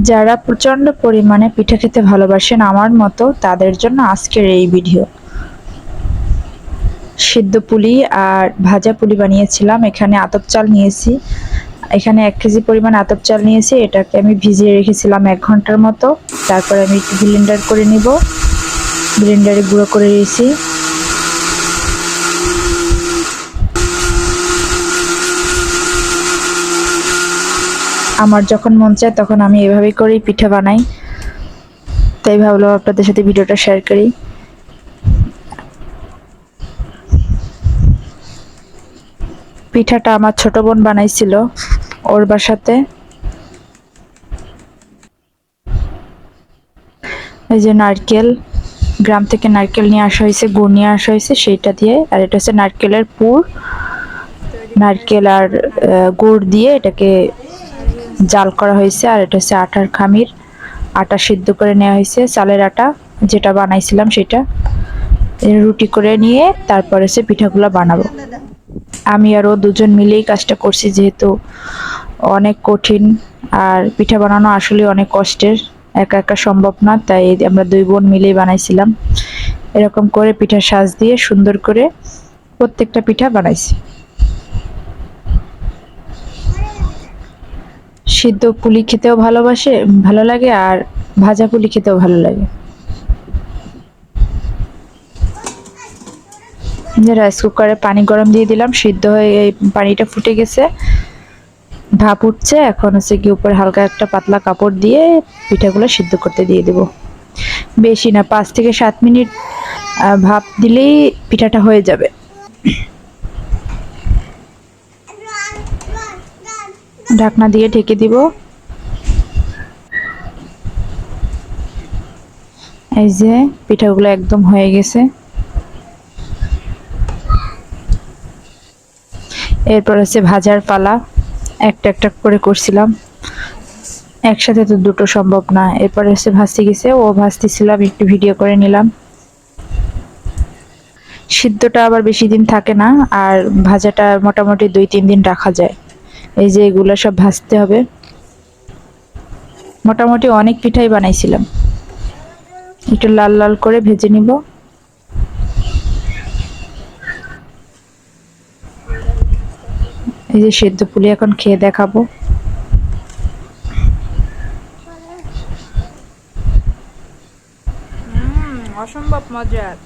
যারা প্রচণ্ড পরিমাণে পিঠা খেতে ভালোবাসেন আমার মতো, তাদের জন্য আজকের এই ভিডিও। সিদ্ধ পুলি আর ভাজা পুলি বানিয়েছিলাম, এখানে আতপ চাল নিয়েছি। এখানে এক কেজি পরিমাণ আতপ চাল নিয়েছি, এটাকে আমি ভিজিয়ে রেখেছিলাম এক ঘণ্টার মতো। তারপরে আমি একটু ব্লেন্ডার করে নিব। ব্লেন্ডারে গুঁড়ো করে নিয়েছি আমার যখন মন চায় তখন আমি এভাবেই করেই পিঠা বানাই। তাই ভাবলাম আপনাদের সাথে ভিডিওটা শেয়ার করি। পিঠাটা আমার ছোট বোন বানাইছিল ওর বাসাতে। এই যে নারকেল, গ্রাম থেকে নারকেল নিয়ে আসা হয়েছে, গুড় নিয়ে আসা হয়েছে, সেইটা দিয়ে, আর এটা হচ্ছে নারকেলের পুর। নারকেল আর গুড় দিয়ে এটাকে জাল করা হয়েছে, আর এটা হচ্ছে আটার খামির। আটা সিদ্ধ করে নেওয়া হয়েছে, চালের আটা, যেটা বানাইছিলাম সেটা। রুটি করে নিয়ে তারপরে হচ্ছে পিঠাগুলো বানাবো। আমি আর ও দুজন মিলেই কাজটা করছি, যেহেতু অনেক কঠিন, আর পিঠা বানানো আসলে অনেক কষ্টের। একা একা সম্ভব না, তাই আমরা দুই বোন মিলেই বানাইছিলাম। এরকম করে পিঠার সাজ দিয়ে সুন্দর করে প্রত্যেকটা পিঠা বানাইছি। সিদ্ধ পুলি খেতেও ভালোবাসে, ভালো লাগে, আর ভাজা পুলি খেতেও ভালো লাগে। রাইস কুকারে পানি গরম দিয়ে দিলাম, সিদ্ধ হয়ে এই পানিটা ফুটে গেছে। ভাপ উঠছে, এখন হচ্ছে কি উপরে হালকা একটা পাতলা কাপড় দিয়ে পিঠাগুলো সিদ্ধ করতে দিয়ে দেব। বেশি না, পাঁচ থেকে সাত মিনিট ভাপ দিলেই পিঠাটা হয়ে যাবে। ঢাকনা দিয়ে ঢেকে দিব। এই যে পিঠাগুলো একদম হয়ে গেছে। এরপর হচ্ছে ভাজার পালা। একটা একটা করে করছিলাম। একসাথে তো দুটো সম্ভব না। এরপর হচ্ছে ভাজতে গেছে। ও ভাজতেছিলাম একটু ভিডিও করে নিলাম। সিদ্ধটা আবার বেশি দিন থাকে না, আর ভাজাটা মোটামুটি দুই, তিন দিন রাখা যায়। এই যে এগুলো সব ভাজতে হবে। মোটামুটি অনেক পিঠাই বানাইছিলাম। একটু লাল লাল করে ভেজে নিব। এই যে সেদ্ধ পুলি এখন খেয়ে দেখাবো। অসম্ভব মজার।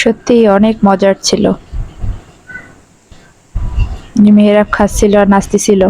সত্যি অনেক মজার ছিল। মেয়েরা খাচ্ছিল আর নাচতেছিল